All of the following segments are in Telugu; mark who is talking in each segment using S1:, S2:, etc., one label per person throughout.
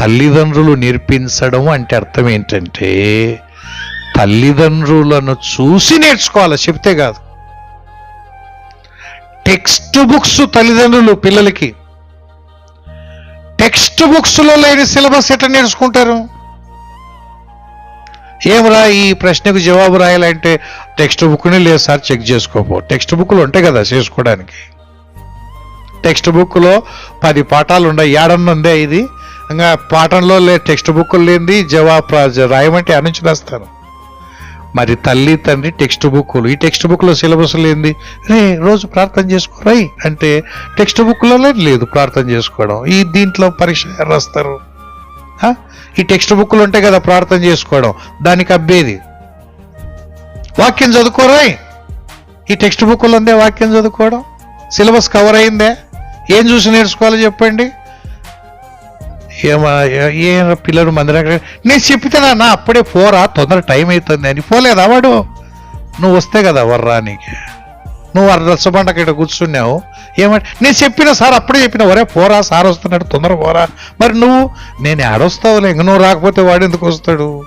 S1: తల్లిదండ్రులు నేర్పించడం అంటే అర్థం ఏంటంటే తల్లిదండ్రులను చూసి నేర్చుకోవాలి చెప్తే కాదు. టెక్స్ట్ బుక్స్ తల్లిదండ్రులు పిల్లలకి. టెక్స్ట్ బుక్స్లో లేని సిలబస్ ఎట్లా నేర్చుకుంటారు? ఏమరా ఈ ప్రశ్నకు జవాబు రాయాలంటే టెక్స్ట్ బుక్ని లేదు సార్ చెక్ చేసుకోపో. టెక్స్ట్ బుక్లు ఉంటాయి కదా చేసుకోవడానికి. టెక్స్ట్ బుక్లో పది పాఠాలు ఉన్నాయి ఏడన్న ఉందే ఇది? ఇంకా పాఠంలో లే టెక్స్ట్ బుక్లు లేనిది జవాబు రాయమంటే అనుంచి రాస్తాను మరి తల్లి తండ్రి టెక్స్ట్ బుక్లు ఈ టెక్స్ట్ బుక్లో సిలబస్ లేనిది రే రోజు ప్రార్థన చేసుకోరాయి అంటే టెక్స్ట్ బుక్లో లేదు ప్రార్థన చేసుకోవడం. ఈ దీంట్లో పరీక్ష రాస్తారు? ఈ టెక్స్ట్ బుక్లు ఉంటాయి కదా ప్రార్థన చేసుకోవడం. దానికి అబ్బేది. వాక్యం చదువుకోరాయి ఈ టెక్స్ట్ బుక్లు ఉందే వాక్యం చదువుకోవడం. సిలబస్ కవర్ అయిందే. ఏం చూసి నేర్చుకోవాలో చెప్పండి? ఏమా ఏ- పిల్లలు పిల్లలు దగ్గర నేను చెప్తానా నా అప్పుడే పోరా తొందర టైం అవుతుంది అని. పోలేదా వాడు? నువ్వు వస్తే కదా వర్రా నీకు నువ్వు అర ఇక్కడ కూర్చున్నావు. ఏమంటే నేను చెప్పిన సార్ అప్పుడే చెప్పిన ఒరే పోరా సార్ వస్తున్నాడు తొందర పోరా. మరి నువ్వు నేను ఆడొస్తావులే ఇంక నువ్వు రాకపోతే వాడు ఎందుకు వస్తాడు?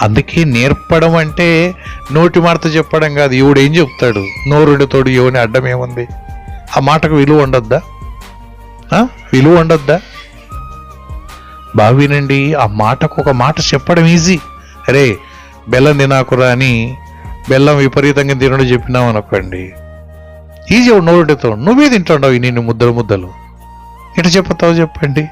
S1: అందుకే నేర్పడం అంటే నోటి మాట చెప్పడం కాదు ఈవిడు ఏం చెప్తాడు? నోరుడితోడు తోడు అడ్డం ఏముంది? ఆ మాటకు విలువ ఉండొద్దా? విలువ ఉండొద్దా? బాగా వినండి ఆ మాటకు ఒక మాట చెప్పడం ఈజీ అరే బెల్లం తినాకురా అని బెల్లం విపరీతంగా తినడం చెప్పినాం అనుకోండి. ఈజీ నోరుడితో నువ్వే తింటుండవు నిన్ను ముద్దలు ముద్దలు. ఎటు చెప్తావు చెప్పండి.